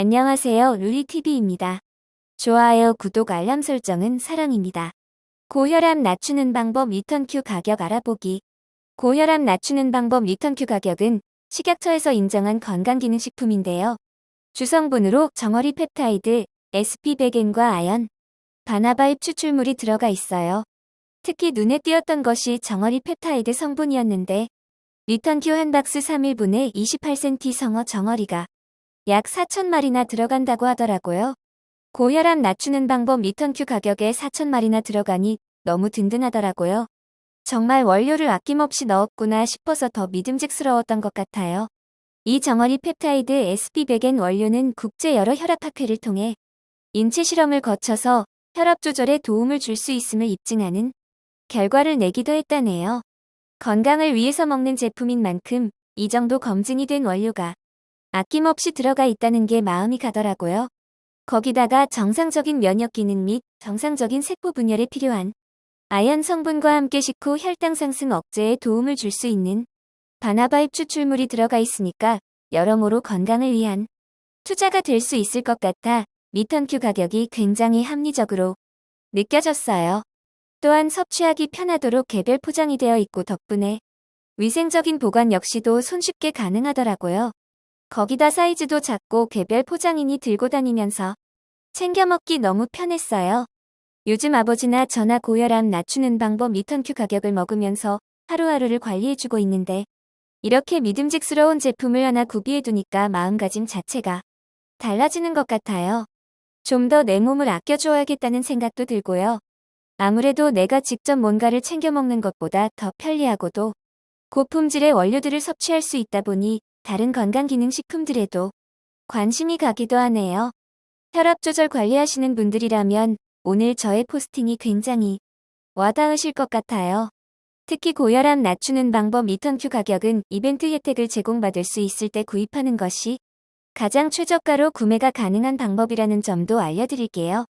안녕하세요. 루리TV입니다. 좋아요, 구독, 알람 설정은 사랑입니다. 고혈압 낮추는 방법 리턴큐 가격 알아보기. 고혈압 낮추는 방법 리턴큐 가격은 식약처에서 인정한 건강기능식품인데요. 주성분으로 정어리 펩타이드, SP100N과 아연, 바나바잎 추출물이 들어가 있어요. 특히 눈에 띄었던 것이 정어리 펩타이드 성분이었는데 리턴큐 한 박스 3일분에 28cm 성어 정어리가 약 4천마리나 들어간다고 하더라고요. 고혈압 낮추는 방법 리턴큐 가격에 4천마리나 들어가니 너무 든든하더라고요. 정말 원료를 아낌없이 넣었구나 싶어서 더 믿음직스러웠던 것 같아요. 이 정어리 펩타이드 SP100N 원료는 국제 여러 혈압학회를 통해 인체 실험을 거쳐서 혈압 조절에 도움을 줄 수 있음을 입증하는 결과를 내기도 했다네요. 건강을 위해서 먹는 제품인 만큼 이 정도 검증이 된 원료가 아낌없이 들어가 있다는 게 마음이 가더라고요. 거기다가 정상적인 면역 기능 및 정상적인 세포 분열에 필요한 아연 성분과 함께 식후 혈당 상승 억제에 도움을 줄 수 있는 바나바잎 추출물이 들어가 있으니까 여러모로 건강을 위한 투자가 될 수 있을 것 같아 미턴큐 가격이 굉장히 합리적으로 느껴졌어요. 또한 섭취하기 편하도록 개별 포장이 되어 있고 덕분에 위생적인 보관 역시도 손쉽게 가능하더라고요. 거기다 사이즈도 작고 개별 포장이니 들고 다니면서 챙겨 먹기 너무 편했어요. 요즘 아버지나 저나 고혈압 낮추는 방법 리턴큐 가격을 먹으면서 하루하루를 관리해주고 있는데 이렇게 믿음직스러운 제품을 하나 구비해두니까 마음가짐 자체가 달라지는 것 같아요. 좀 더 내 몸을 아껴줘야겠다는 생각도 들고요. 아무래도 내가 직접 뭔가를 챙겨 먹는 것보다 더 편리하고도 고품질의 원료들을 섭취할 수 있다 보니 다른 건강기능식품들에도 관심이 가기도 하네요. 혈압 조절 관리하시는 분들이라면 오늘 저의 포스팅이 굉장히 와닿으실 것 같아요. 특히 고혈압 낮추는 방법 리턴큐 가격은 이벤트 혜택을 제공받을 수 있을 때 구입하는 것이 가장 최저가로 구매가 가능한 방법이라는 점도 알려드릴게요.